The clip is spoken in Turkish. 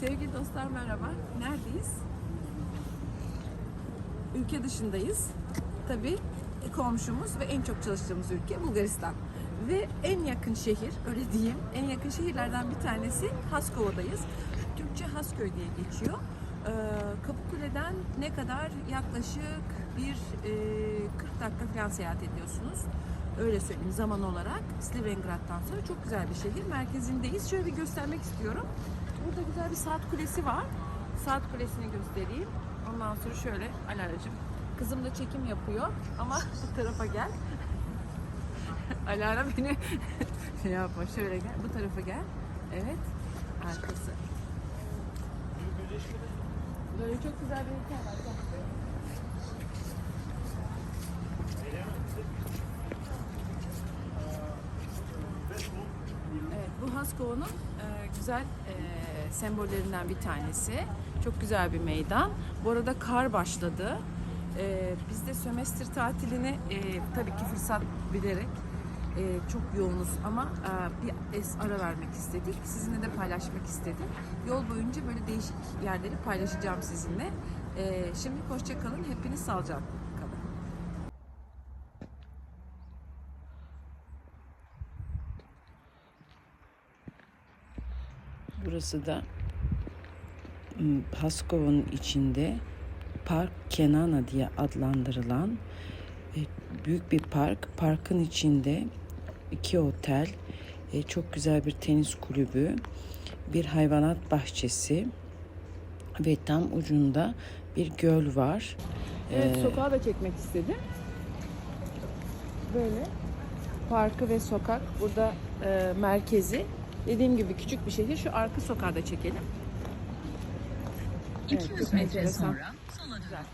Sevgili dostlar merhaba. Neredeyiz? Ülke dışındayız. Tabii komşumuz ve en çok çalıştığımız ülke Bulgaristan. Ve en yakın şehir, öyle diyeyim, en yakın şehirlerden bir tanesi Haskova'dayız. Türkçe Hasköy diye geçiyor. Ee, Kapıkule'den ne kadar? Yaklaşık bir e, 40 dakika falan seyahat ediyorsunuz. Öyle söyleyeyim zaman olarak. Slavengrad'dan sonra çok güzel bir şehir. Merkezindeyiz. Şöyle bir göstermek istiyorum. Burada güzel bir saat kulesi var. Saat kulesini göstereyim. Ondan sonra şöyle Alara'cığım. Kızım da çekim yapıyor ama bu tarafa gel. Alara beni şey yapma şöyle gel. Bu tarafa gel. Evet. Arkası. Böyle çok güzel bir heykel var. Gel. Evet, bu Haskova'nın e, güzel e, sembollerinden bir tanesi. Çok güzel bir meydan. Bu arada kar başladı. E, biz de sömestr tatilini e, tabii ki fırsat bilerek e, çok yoğunuz ama e, bir es ara vermek istedik. Sizinle de paylaşmak istedim. Yol boyunca böyle değişik yerleri paylaşacağım sizinle. E, şimdi hoşça kalın. Hepiniz sağlıcakla Burası da m, Paskova'nın içinde Park Kenana diye adlandırılan e, büyük bir park. Parkın içinde iki otel, e, çok güzel bir tenis kulübü, bir hayvanat bahçesi ve tam ucunda bir göl var. Evet, Ee, sokağı da çekmek istedim. Böyle parkı ve sokak burada e, merkezi. Dediğim gibi küçük bir şehir. Şu arka sokağı da çekelim. 200 çok metre sonra sola dön.